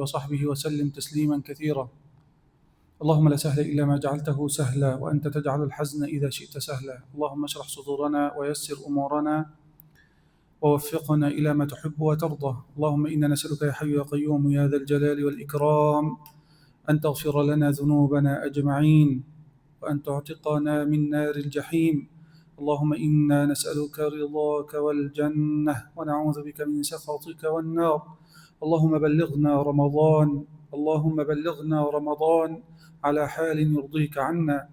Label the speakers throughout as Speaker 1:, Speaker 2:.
Speaker 1: وصحبه وسلم تسليما كثيرا. اللهم لا سهل إلا ما جعلته سهلا وأنت تجعل الحزن إذا شئت سهلا. اللهم اشرح صدورنا ويسر أمورنا ووفقنا إلى ما تحب وترضى. اللهم إنا نسألك يا حي يا قيوم يا ذا الجلال والإكرام أن تغفر لنا ذنوبنا أجمعين وأن تعتقنا من نار الجحيم. اللهم إنا نسألك رضاك والجنة ونعوذ بك من سخطك والنار. اللهم بلغنا رمضان اللهم بلغنا رمضان على حال يرضيك عنا.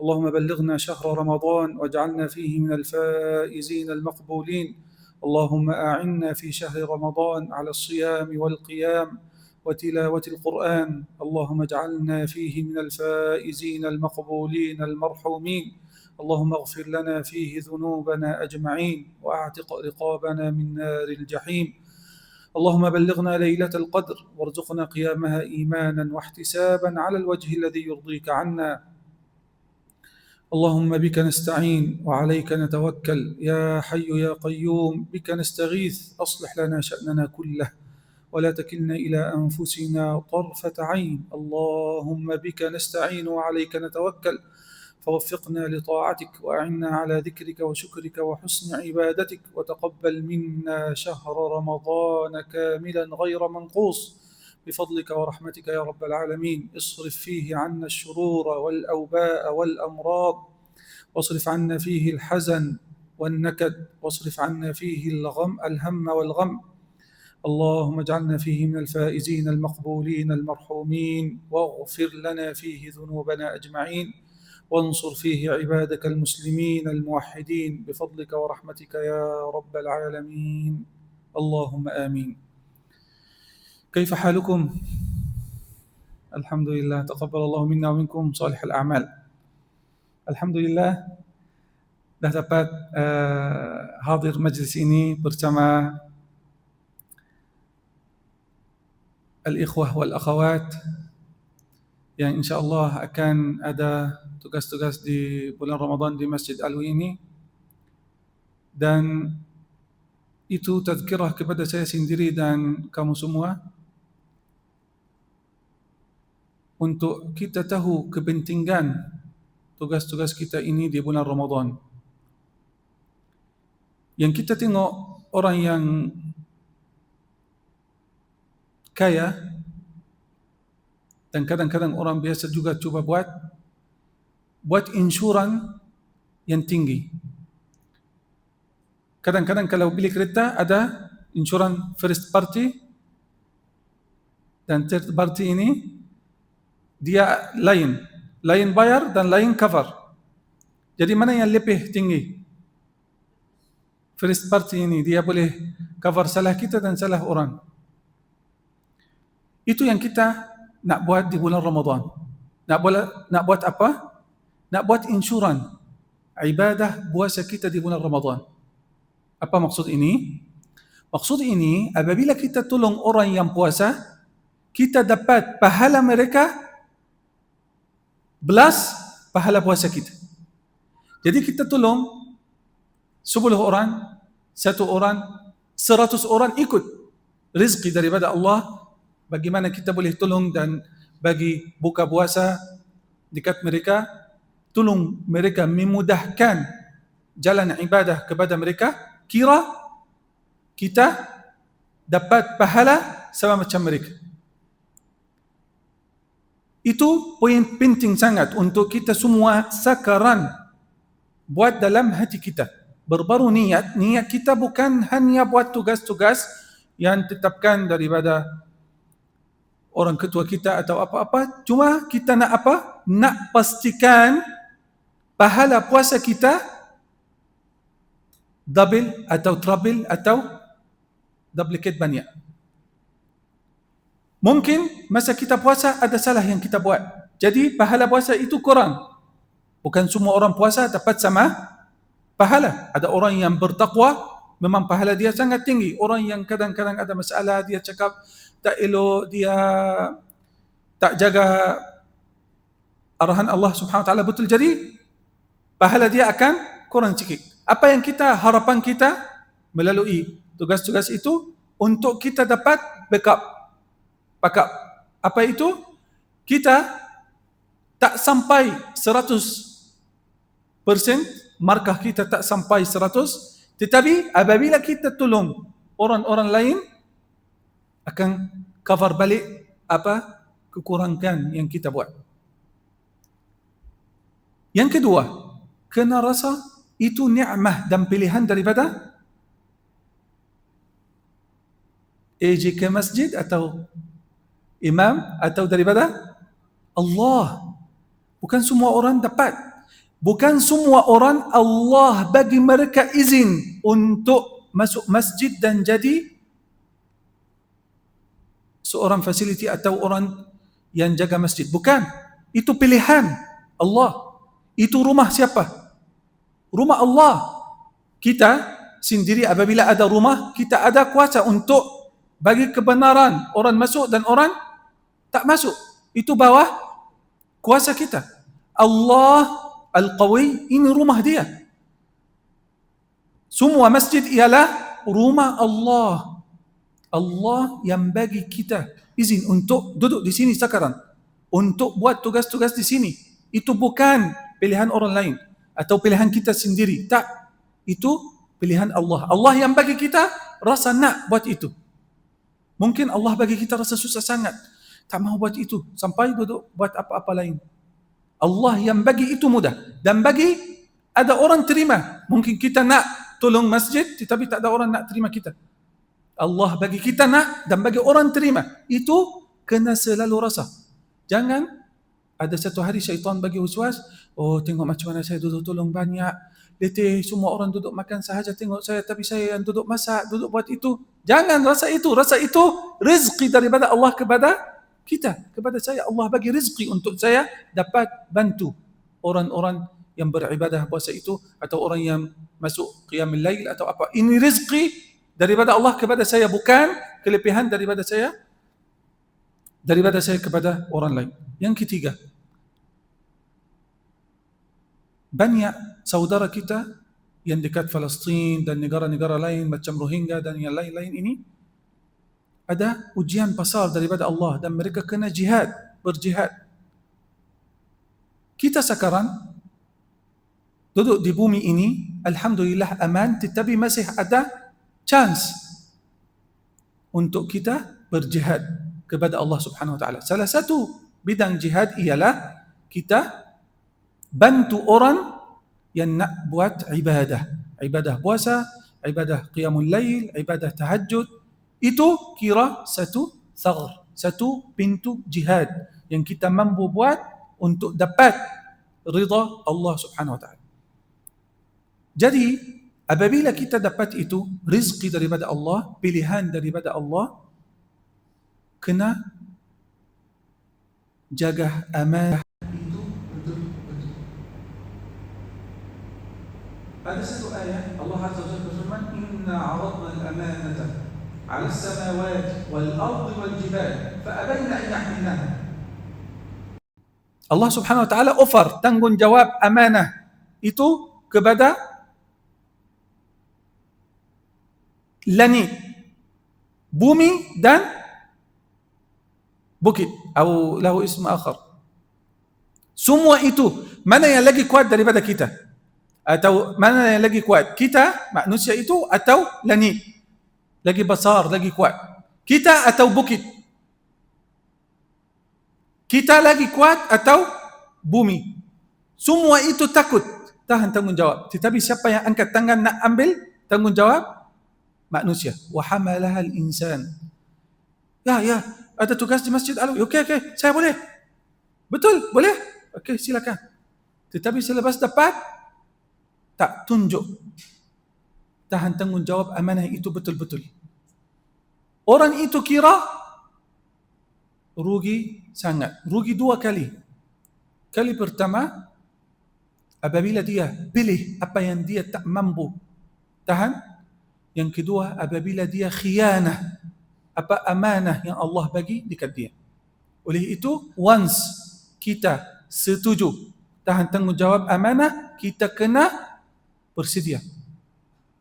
Speaker 1: اللهم بلغنا شهر رمضان واجعلنا فيه من الفائزين المقبولين. اللهم أعنا في شهر رمضان على الصيام والقيام وتلاوة القرآن. اللهم اجعلنا فيه من الفائزين المقبولين المرحومين. اللهم اغفر لنا فيه ذنوبنا أجمعين وأعتق رقابنا من نار الجحيم. اللهم بلغنا ليلة القدر وارزقنا قيامها إيمانا واحتسابا على الوجه الذي يرضيك عنا. اللهم بك نستعين وعليك نتوكل. يا حي يا قيوم بك نستغيث. أصلح لنا شأننا كله ولا تكلنا إلى أنفسنا طرفة عين. اللهم بك نستعين وعليك نتوكل. فوفقنا لطاعتك وأعنا على ذكرك وشكرك وحسن عبادتك وتقبل منا شهر رمضان كاملا غير منقوص. بفضلك ورحمتك يا رب العالمين. اصرف فيه عنا الشرور والأوباء والأمراض. واصرف عنا فيه الحزن والنكد. واصرف عنا فيه الغم الهم والغم. اللهم اجعلنا فيه من الفائزين المقبولين المرحومين. واغفر لنا فيه ذنوبنا أجمعين. وانصر فيه عبادك المسلمين الموحدين بفضلك ورحمتك يا رب العالمين. اللهم آمين. كيف حالكم؟ الحمد لله. تقبل الله منا ومنكم صالح الأعمال. الحمد لله. Dah dapat uh, hadir majlis ini bersama al-ikhwah wal-akhawat yang insya-Allah akan ada tugas-tugas di bulan Ramadan di Masjid Alwi ini dan itu tazkirah kepada saya sendiri dan kamu semua untuk kita tahu kepentingan tugas-tugas kita ini di bulan Ramadan. Yang kita tengok orang yang kaya dan kadang-kadang orang biasa juga cuba buat buat insuran yang tinggi. Kadang-kadang kalau beli kereta ada insuran first party dan third party ini dia lain, lain bayar dan lain cover. Jadi mana yang lebih tinggi? First party ini dia boleh cover salah kita dan salah orang. Itu yang kita nak buat di bulan Ramadan. Nak buat nak buat apa? Nak buat insuran ibadah puasa kita di bulan Ramadan. Apa maksud ini? Maksud ini apabila kita tolong orang yang puasa, kita dapat pahala mereka belas pahala puasa kita. Jadi kita tolong 10 orang, satu orang, seratus orang ikut rezeki daripada Allah bagaimana kita boleh tolong dan bagi buka puasa dekat mereka? Tolong mereka memudahkan jalan ibadah kepada mereka. Kira kita dapat pahala sama macam mereka. Itu poin penting sangat untuk kita semua sakaran buat dalam hati kita. Berbaru niat niat kita bukan hanya buat tugas-tugas yang tetapkan daripada orang ketua kita atau apa-apa cuma kita nak apa? Nak pastikan pahala puasa kita double atau treble atau duplicate banyak. Mungkin masa kita puasa ada salah yang kita buat. Jadi pahala puasa itu kurang. Bukan semua orang puasa dapat sama pahala. Ada orang yang bertakwa memang pahala dia sangat tinggi. Orang yang kadang-kadang ada masalah dia cakap tak elok dia tak jaga arahan Allah Subhanahu Wa Taala betul jadi pahala dia akan kurang sikit. Apa yang kita harapan kita melalui tugas-tugas itu untuk kita dapat backup. Pakak apa itu? Kita tak sampai 100% markah kita tak sampai 100 tetapi apabila kita tolong orang-orang lain akan cover balik apa kekurangan yang kita buat. Yang kedua, kena rasa itu ni'mah dan pilihan daripada AJK Masjid atau imam atau daripada Allah. Bukan semua orang dapat. Bukan semua orang Allah bagi mereka izin untuk masuk masjid dan jadi seorang fasiliti atau orang yang jaga masjid. Bukan. Itu pilihan Allah. Itu rumah siapa? Rumah Allah. Kita sendiri apabila ada rumah, kita ada kuasa untuk bagi kebenaran orang masuk dan orang tak masuk. Itu bawah kuasa kita. Allah Al-Qawi ini rumah dia. Semua masjid ialah rumah Allah. Allah yang bagi kita izin untuk duduk di sini sekarang. Untuk buat tugas-tugas di sini. Itu bukan pilihan orang lain. Atau pilihan kita sendiri. Tak. Itu pilihan Allah. Allah yang bagi kita rasa nak buat itu. Mungkin Allah bagi kita rasa susah sangat. Tak mahu buat itu. Sampai duduk buat apa-apa lain. Allah yang bagi itu mudah. Dan bagi ada orang terima. Mungkin kita nak tolong masjid tetapi tak ada orang nak terima kita. Allah bagi kita nak dan bagi orang terima. Itu kena selalu rasa. Jangan ada satu hari syaitan bagi uswas. Oh tengok macam mana saya duduk tolong banyak. Letih semua orang duduk makan sahaja tengok saya. Tapi saya yang duduk masak, duduk buat itu. Jangan rasa itu. Rasa itu rezeki daripada Allah kepada kita kepada saya Allah bagi rezeki untuk saya dapat bantu orang-orang yang beribadah puasa itu atau orang yang masuk qiyamul lail atau apa ini rezeki daripada Allah kepada saya bukan kelebihan daripada saya daripada saya kepada orang lain yang ketiga banyak saudara kita yang dekat Palestin dan negara-negara lain macam Rohingya dan yang lain-lain ini ada ujian pasal daripada Allah dan mereka kena jihad, berjihad. Kita sekarang duduk di bumi ini, Alhamdulillah aman, tetapi masih ada chance untuk kita berjihad kepada Allah Subhanahu Wa Taala. Salah satu bidang jihad ialah kita bantu orang yang nak buat ibadah. Ibadah puasa, ibadah qiyamul lail, ibadah tahajud, itu kira satu thagr, satu pintu jihad yang kita mampu buat untuk dapat rida Allah Subhanahu wa taala. Jadi Apabila kita dapat itu rizki daripada Allah, pilihan daripada Allah, kena jaga amanah. Itu betul-betul. Ada satu ayat Allah Azza wa berfirman, "Inna 'aradna al-amanata 'ala as-samawati wal-ardi wal-jibal, fa'abayna an yahmilnaha." Allah Subhanahu wa taala offer tanggungjawab amanah itu kepada langit bumi dan bukit atau lahu ism akhar semua itu mana yang lagi kuat daripada kita atau mana yang lagi kuat kita manusia itu atau langit lagi besar, lagi kuat. Kita atau bukit? Kita lagi kuat atau bumi? Semua itu takut tahan tanggungjawab. Tetapi siapa yang angkat tangan nak ambil tanggungjawab? Manusia. Wa hamalaha al-insan. Ya, ya. Ada tugas di masjid. Okey, okey. Saya boleh. Betul, boleh. Okey, silakan. Tetapi selepas dapat, tak tunjuk tahan tanggungjawab amanah itu betul-betul. Orang itu kira rugi sangat. Rugi dua kali. Kali pertama, apabila dia pilih apa yang dia tak mampu tahan. Yang kedua, apabila dia khianah apa amanah yang Allah bagi dekat dia. Oleh itu, once kita setuju tahan tanggungjawab amanah, kita kena bersedia.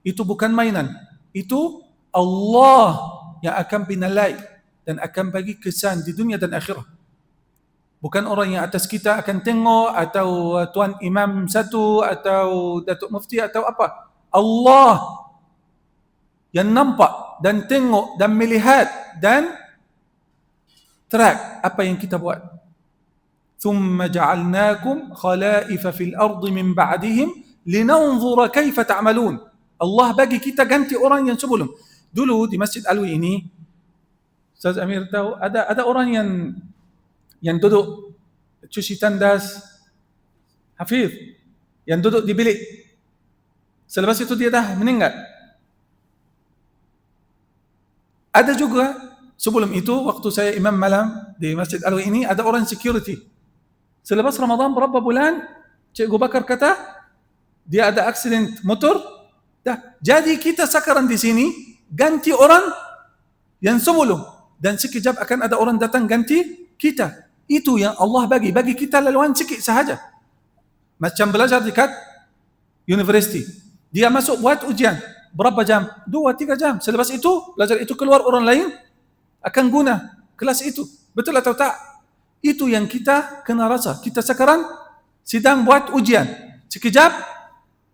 Speaker 1: Itu bukan mainan. Itu Allah yang akan pinalai dan akan bagi kesan di dunia dan akhirat. Bukan orang yang atas kita akan tengok atau tuan imam satu atau datuk mufti atau apa. Allah yang nampak dan tengok dan melihat dan track apa yang kita buat. ثم جعلناكم خلائف في الأرض من بعدهم لننظر كيف تعملون Allah bagi kita ganti orang yang sebelum. Dulu di Masjid Alwi ini, Ustaz Amir tahu ada ada orang yang yang duduk cuci tandas Hafiz yang duduk di bilik. Selepas itu dia dah meninggal. Ada juga sebelum itu waktu saya imam malam di Masjid Alwi ini ada orang security. Selepas Ramadan berapa bulan Cikgu Bakar kata dia ada accident motor Dah. Jadi kita sekarang di sini ganti orang yang sebelum dan sekejap akan ada orang datang ganti kita. Itu yang Allah bagi. Bagi kita laluan sikit sahaja. Macam belajar dekat university. Dia masuk buat ujian. Berapa jam? Dua, tiga jam. Selepas itu, belajar itu keluar orang lain akan guna kelas itu. Betul atau tak? Itu yang kita kena rasa. Kita sekarang sedang buat ujian. Sekejap,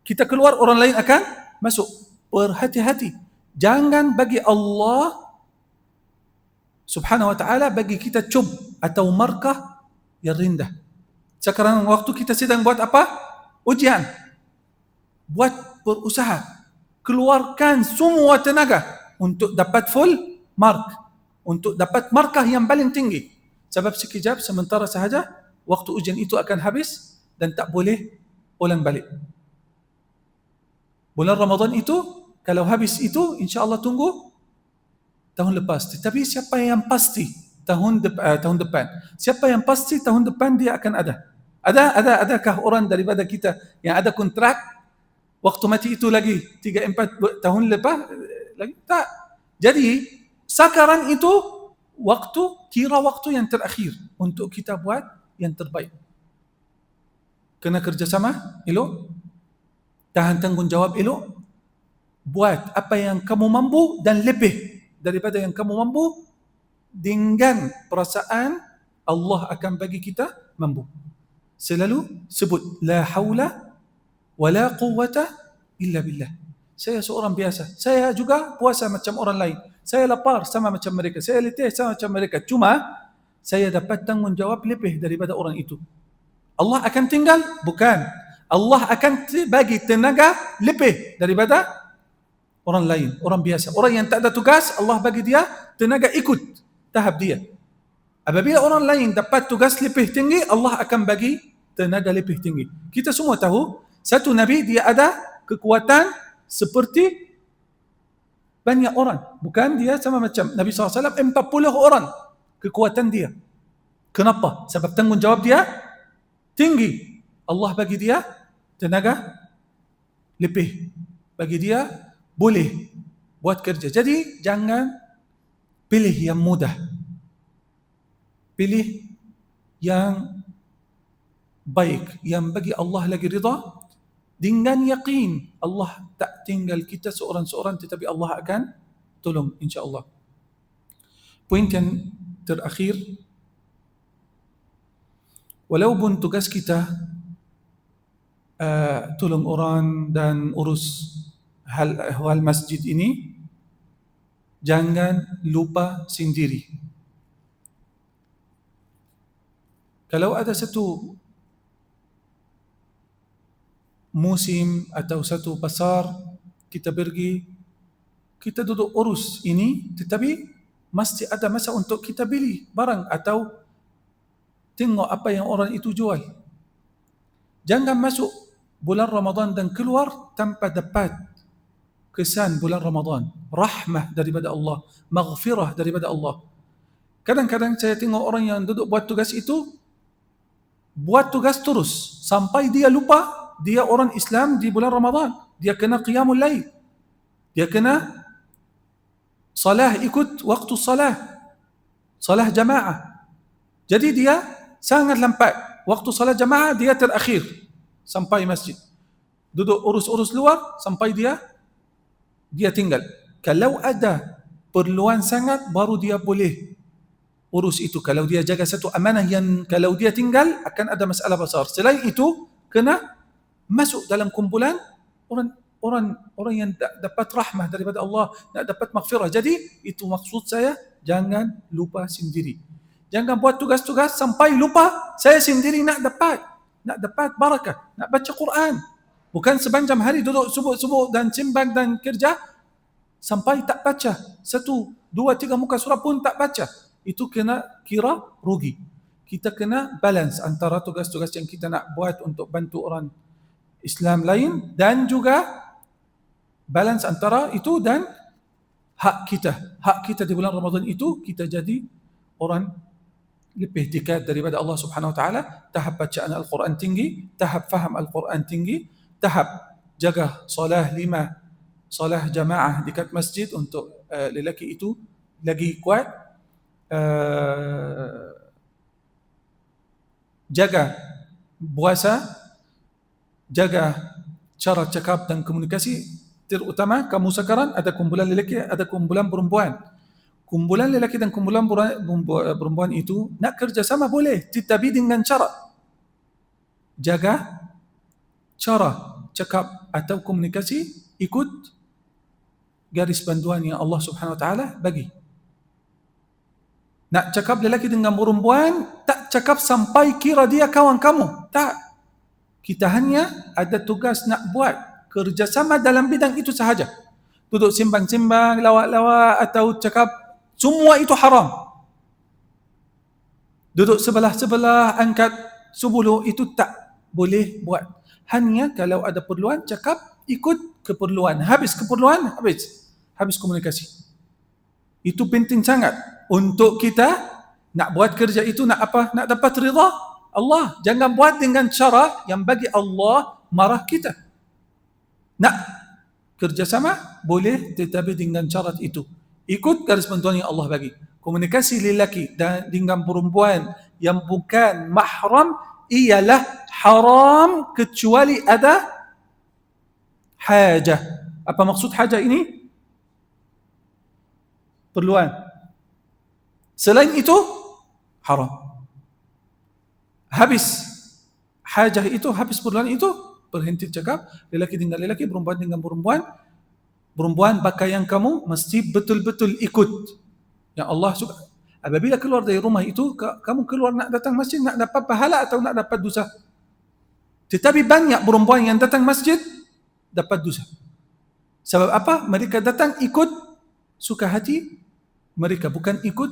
Speaker 1: kita keluar orang lain akan masuk. Berhati-hati. Jangan bagi Allah subhanahu wa ta'ala bagi kita cub atau markah yang rendah. Sekarang waktu kita sedang buat apa? Ujian. Buat berusaha. Keluarkan semua tenaga untuk dapat full mark. Untuk dapat markah yang paling tinggi. Sebab sekejap sementara sahaja waktu ujian itu akan habis dan tak boleh ulang balik. Bulan Ramadan itu kalau habis itu insya-Allah tunggu tahun lepas. Tetapi siapa yang pasti tahun depan, uh, tahun depan? Siapa yang pasti tahun depan dia akan ada? Ada ada adakah orang daripada kita yang ada kontrak waktu mati itu lagi 3 4 tahun lepas lagi tak. Jadi sekarang itu waktu kira waktu yang terakhir untuk kita buat yang terbaik. Kena kerjasama, elok tahan tanggungjawab elok buat apa yang kamu mampu dan lebih daripada yang kamu mampu dengan perasaan Allah akan bagi kita mampu selalu sebut la haula wala quwwata illa billah. Saya seorang biasa. Saya juga puasa macam orang lain. Saya lapar sama macam mereka. Saya letih sama macam mereka. Cuma saya dapat tanggungjawab lebih daripada orang itu. Allah akan tinggal? Bukan. Allah akan bagi tenaga lebih daripada orang lain, orang biasa. Orang yang tak ada tugas, Allah bagi dia tenaga ikut tahap dia. Apabila orang lain dapat tugas lebih tinggi, Allah akan bagi tenaga lebih tinggi. Kita semua tahu, satu Nabi dia ada kekuatan seperti banyak orang. Bukan dia sama macam Nabi SAW, 40 orang kekuatan dia. Kenapa? Sebab tanggungjawab dia tinggi. Allah bagi dia tenaga lebih bagi dia boleh buat kerja. Jadi jangan pilih yang mudah. Pilih yang baik yang bagi Allah lagi rida dengan yakin Allah tak tinggal kita seorang-seorang tetapi Allah akan tolong insya-Allah. Poin yang terakhir walaupun tugas kita uh, tolong orang dan urus hal hal masjid ini jangan lupa sendiri kalau ada satu musim atau satu pasar kita pergi kita duduk urus ini tetapi mesti ada masa untuk kita beli barang atau tengok apa yang orang itu jual jangan masuk bulan Ramadan dan keluar tanpa dapat kesan bulan Ramadan. Rahmah daripada Allah. Maghfirah daripada Allah. Kadang-kadang saya tengok orang yang duduk buat tugas itu, buat tugas terus. Sampai dia lupa, dia orang Islam di bulan Ramadan. Dia kena qiyamul lail. Dia kena salah ikut waktu salah. Salah jamaah. Jadi dia sangat lambat. Waktu salah jamaah dia terakhir sampai masjid. Duduk urus-urus luar sampai dia dia tinggal. Kalau ada perluan sangat baru dia boleh urus itu. Kalau dia jaga satu amanah yang kalau dia tinggal akan ada masalah besar. Selain itu, kena masuk dalam kumpulan orang orang orang yang dapat rahmah daripada Allah, nak dapat maghfirah. Jadi itu maksud saya jangan lupa sendiri. Jangan buat tugas-tugas sampai lupa saya sendiri nak dapat nak dapat barakah, nak baca Quran. Bukan sepanjang hari duduk subuh-subuh dan simbang dan kerja sampai tak baca. Satu, dua, tiga muka surat pun tak baca itu kena kira rugi. Kita kena balance antara tugas-tugas yang kita nak buat untuk bantu orang Islam lain dan juga balance antara itu dan hak kita. Hak kita di bulan Ramadan itu kita jadi orang lebih dekat daripada Allah Subhanahu Wa Taala. Tahap bacaan Al-Quran tinggi, tahap faham Al-Quran tinggi, tahap jaga solah lima, solah jamaah dekat masjid untuk uh, lelaki itu lagi kuat uh, jaga puasa, jaga cara cakap dan komunikasi terutama kamu sekarang ada kumpulan lelaki, ada kumpulan perempuan. Kumpulan lelaki dan kumpulan perempuan itu nak kerjasama boleh, tetapi dengan cara jaga cara cakap atau komunikasi ikut garis bantuan yang Allah Subhanahu Wa Taala bagi. Nak cakap lelaki dengan perempuan, tak cakap sampai kira dia kawan kamu. Tak. Kita hanya ada tugas nak buat kerjasama dalam bidang itu sahaja. Duduk simbang-simbang, lawak-lawak atau cakap semua itu haram. Duduk sebelah-sebelah, angkat sebuluh itu tak boleh buat. Hanya kalau ada perluan, cakap ikut keperluan. Habis keperluan, habis. Habis komunikasi. Itu penting sangat untuk kita nak buat kerja itu nak apa? Nak dapat rida Allah. Jangan buat dengan cara yang bagi Allah marah kita. Nak kerjasama boleh tetapi dengan syarat itu. Ikut garis bantuan yang Allah bagi. Komunikasi lelaki dan dengan perempuan yang bukan mahram ialah haram kecuali ada hajah. Apa maksud hajah ini? Perluan. Selain itu, haram. Habis hajah itu, habis perluan itu, berhenti cakap, lelaki tinggal lelaki, perempuan tinggal perempuan, perempuan pakaian kamu mesti betul-betul ikut yang Allah suka. Apabila keluar dari rumah itu, kamu keluar nak datang masjid, nak dapat pahala atau nak dapat dosa. Tetapi banyak perempuan yang datang masjid, dapat dosa. Sebab apa? Mereka datang ikut suka hati mereka, bukan ikut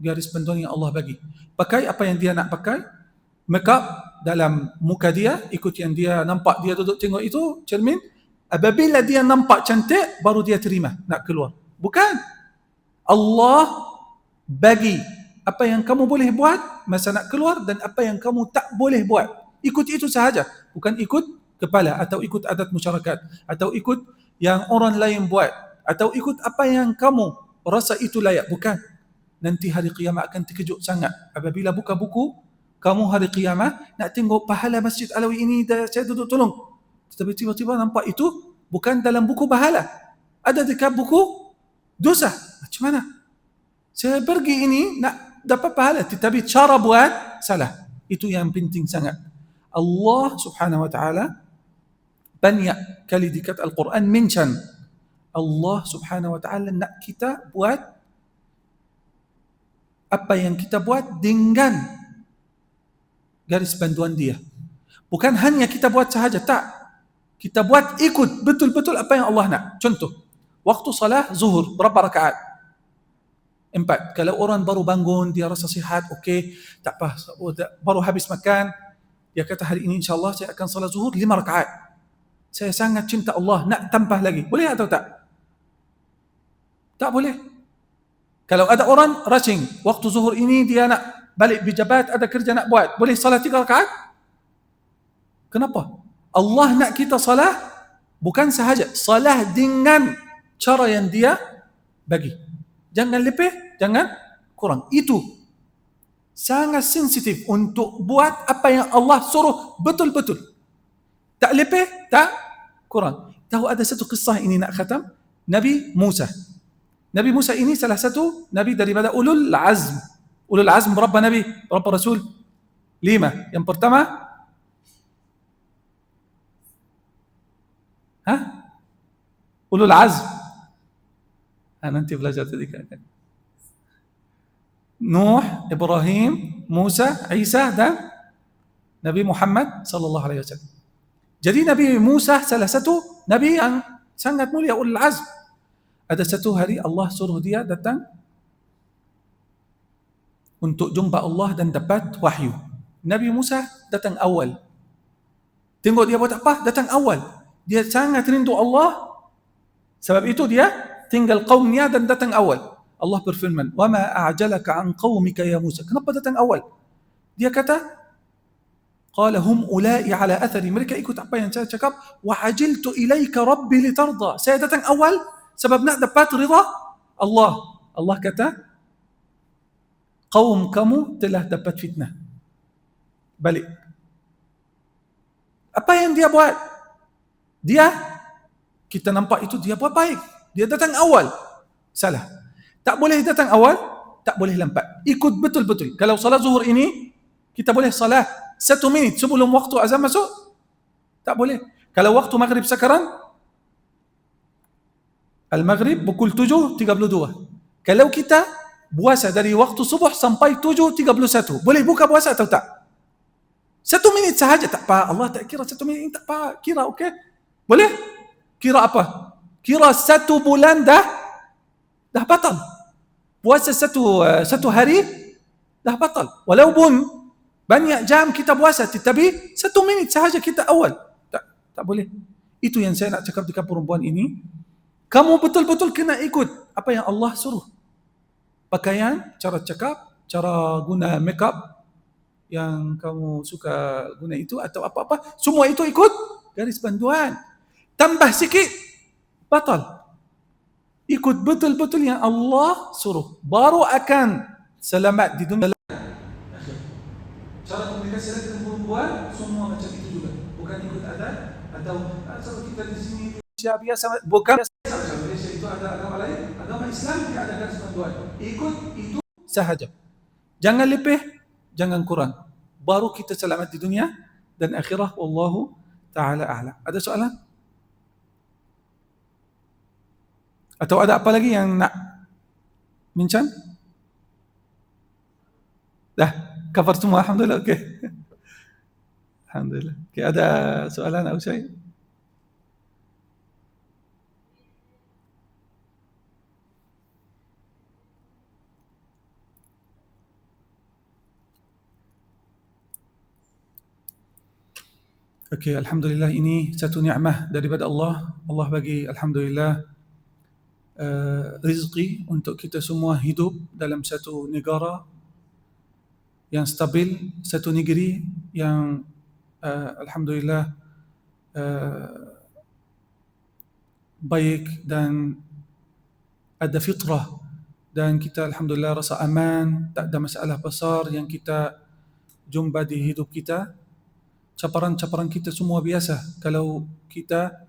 Speaker 1: garis bantuan yang Allah bagi. Pakai apa yang dia nak pakai. Make up dalam muka dia, ikut yang dia nampak dia duduk tengok itu, cermin. Apabila dia nampak cantik, baru dia terima nak keluar. Bukan. Allah bagi apa yang kamu boleh buat masa nak keluar dan apa yang kamu tak boleh buat. Ikut itu sahaja. Bukan ikut kepala atau ikut adat masyarakat atau ikut yang orang lain buat atau ikut apa yang kamu rasa itu layak. Bukan nanti hari kiamat akan terkejut sangat apabila buka buku kamu hari kiamat nak tengok pahala Masjid Alawi ini saya duduk tolong. Tetapi tiba-tiba nampak itu bukan dalam buku pahala. Ada dekat buku dosa. Macam mana? Saya pergi ini nak dapat pahala. Tetapi cara buat salah. Itu yang penting sangat. Allah Subhanahu wa taala banyak kali dekat Al-Quran mention Allah Subhanahu wa taala nak kita buat apa yang kita buat dengan garis bantuan dia. Bukan hanya kita buat sahaja, tak. Kita buat ikut betul-betul apa yang Allah nak. Contoh, waktu salah zuhur, berapa rakaat? Empat. Kalau orang baru bangun, dia rasa sihat, okey, tak apa, baru habis makan, dia kata hari ini insyaAllah saya akan salat zuhur lima rakaat. Saya sangat cinta Allah, nak tambah lagi. Boleh atau tak? Tak boleh. Kalau ada orang rushing, waktu zuhur ini dia nak balik bijabat, ada kerja nak buat. Boleh salat tiga rakaat? Kenapa? Allah nak kita salah bukan sahaja. Salah dengan cara yang dia bagi. Jangan lebih, jangan kurang. Itu sangat sensitif untuk buat apa yang Allah suruh betul-betul. Tak lebih, tak kurang. Tahu ada satu kisah ini nak khatam? Nabi Musa. Nabi Musa ini salah satu nabi daripada ulul azm. قولوا العزم برب نبي برب رسول. ليما ينبرتما ها؟ قولوا العزم. أنا أنت بلا دي كده. نوح إبراهيم موسى عيسى ده نبي محمد صلى الله عليه وسلم. جدي نبي موسى سلسته نبي سنة مولي يقول العزم. أدسته هري الله سره دي دتان untuk jumpa Allah dan dapat wahyu. Nabi Musa datang awal. Tengok dia buat apa? Datang awal. Dia sangat rindu Allah. Sebab itu dia tinggal kaumnya dan datang awal. Allah berfirman, "Wa ma a'jalaka an qaumika ya Musa?" Kenapa datang awal? Dia kata, قال هم أولئي على أثري mereka ikut apa yang saya cakap وعجلت إليك ربي لترضى saya datang awal sebab nak dapat rida Allah Allah kata kaum kamu telah dapat fitnah. Balik. Apa yang dia buat? Dia kita nampak itu dia buat baik. Dia datang awal. Salah. Tak boleh datang awal tak boleh lambat. Ikut betul-betul. Kalau salat zuhur ini kita boleh salat satu minit sebelum waktu azan masuk? Tak boleh. Kalau waktu maghrib sekarang, Al-Maghrib pukul 7.32. Kalau kita puasa dari waktu subuh sampai 7.31, boleh buka puasa atau tak? Satu minit sahaja tak apa. Allah tak kira satu minit tak apa. Kira okey. Boleh? Kira apa? Kira satu bulan dah dah batal. Puasa satu uh, satu hari dah batal. Walaupun banyak jam kita puasa tapi satu minit sahaja kita awal. Tak tak boleh. Itu yang saya nak cakap dekat perempuan ini. Kamu betul-betul kena ikut apa yang Allah suruh. Pakaian, cara cakap, cara guna make up yang kamu suka guna itu atau apa-apa, semua itu ikut garis bantuan. Tambah sikit batal. Ikut betul-betul yang Allah suruh. Baru akan selamat di dunia cara komunikasi dengan perempuan semua macam itu juga bukan ikut adat atau asal kita di sini Malaysia biasa bukan Malaysia itu ada agama Islam diadakan sesuatu Ikut itu sahaja. Jangan lebih, jangan kurang. Baru kita selamat di dunia dan akhirah. Wallahu ta'ala a'la. Ada soalan? Atau ada apa lagi yang nak mincan? Dah, cover semua. Alhamdulillah, okey. Alhamdulillah. Okay, ada soalan atau saya? Okey, Alhamdulillah ini satu ni'mah daripada Allah. Allah bagi Alhamdulillah uh, rizki untuk kita semua hidup dalam satu negara yang stabil, satu negeri yang uh, alhamdulillah uh, baik dan ada fitrah dan kita alhamdulillah rasa aman, tak ada masalah besar yang kita jumpa di hidup kita. Caparan-caparan kita semua biasa. Kalau kita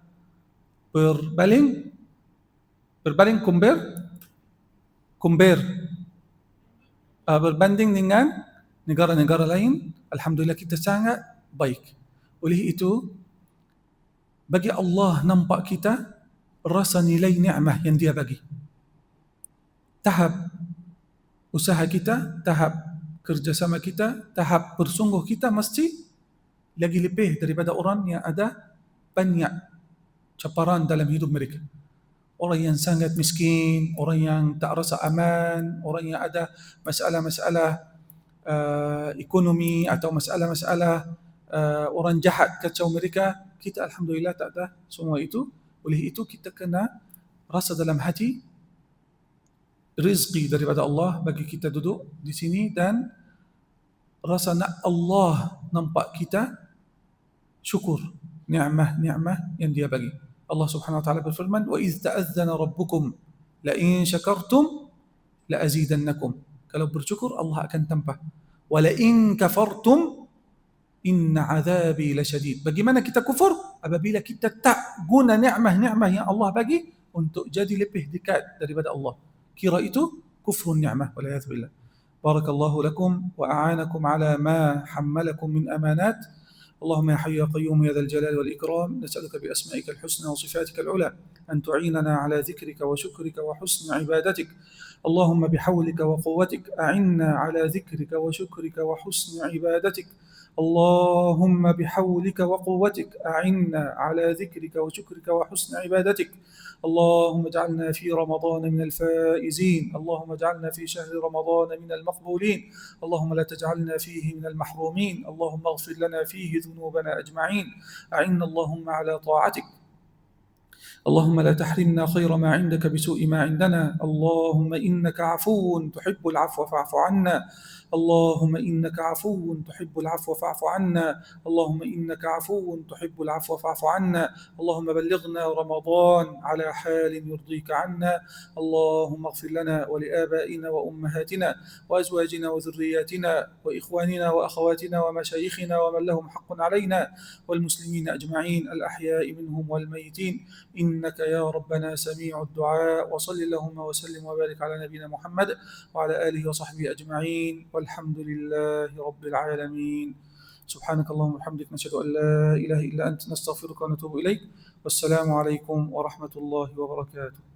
Speaker 1: berbaling berbaling kumber kumber uh, berbanding dengan negara-negara lain, Alhamdulillah kita sangat baik. Oleh itu, bagi Allah nampak kita, rasa nilai ni'mah yang dia bagi. Tahap usaha kita, tahap kerjasama kita, tahap bersungguh kita mesti lagi lebih daripada orang yang ada banyak caparan dalam hidup mereka. Orang yang sangat miskin, orang yang tak rasa aman, orang yang ada masalah-masalah uh, ekonomi atau masalah-masalah uh, orang jahat kacau mereka kita alhamdulillah tak ada semua itu oleh itu kita kena rasa dalam hati rezeki daripada Allah bagi kita duduk di sini dan rasa nak Allah nampak kita شكر. نعمة نعمة يندي بني. الله سبحانه وتعالى بالفرمان وإذ تأذن ربكم لئن شكرتم لأزيدنكم. كلو برشكر الله أكن تنبه. ولئن كفرتم إن عذابي لشديد. بجمانا كتا كفر أبابيلا كتا تأجون نعمة نعمة يا الله بجي أنت جدي لبه دكات دري بدأ الله. كي رأيته كفر النعمة والعياذ بالله. بارك الله لكم وأعانكم على ما حملكم من أمانات. اللهم يا حي يا قيوم يا ذا الجلال والإكرام نسألك بأسمائك الحسنى وصفاتك العلى أن تعيننا على ذكرك وشكرك وحسن عبادتك. اللهم بحولك وقوتك أعنا على ذكرك وشكرك وحسن عبادتك. اللهم بحولك وقوتك أعنا على ذكرك وشكرك وحسن عبادتك. اللهم اجعلنا في رمضان من الفائزين. اللهم اجعلنا في شهر رمضان من المقبولين. اللهم لا تجعلنا فيه من المحرومين. اللهم اغفر لنا فيه ذنوبنا أجمعين. أعنا اللهم على طاعتك. اللهم لا تحرمنا خير ما عندك بسوء ما عندنا. اللهم إنك عفو تحب العفو فاعف عنا. اللهم إنك عفو تحب العفو فاعف عنا. اللهم إنك عفو تحب العفو فاعف عنا. اللهم بلغنا رمضان على حال يرضيك عنا. اللهم اغفر لنا ولآبائنا وأمهاتنا وأزواجنا وذرياتنا وإخواننا وأخواتنا ومشايخنا ومن لهم حق علينا والمسلمين أجمعين الأحياء منهم والميتين. إنك يا ربنا سميع الدعاء وصل اللهم وسلم وبارك على نبينا محمد وعلى آله وصحبه أجمعين. والحمد لله رب العالمين. سبحانك اللهم وبحمدك نشهد أن لا إله إلا أنت نستغفرك ونتوب إليك. والسلام عليكم ورحمة الله وبركاته.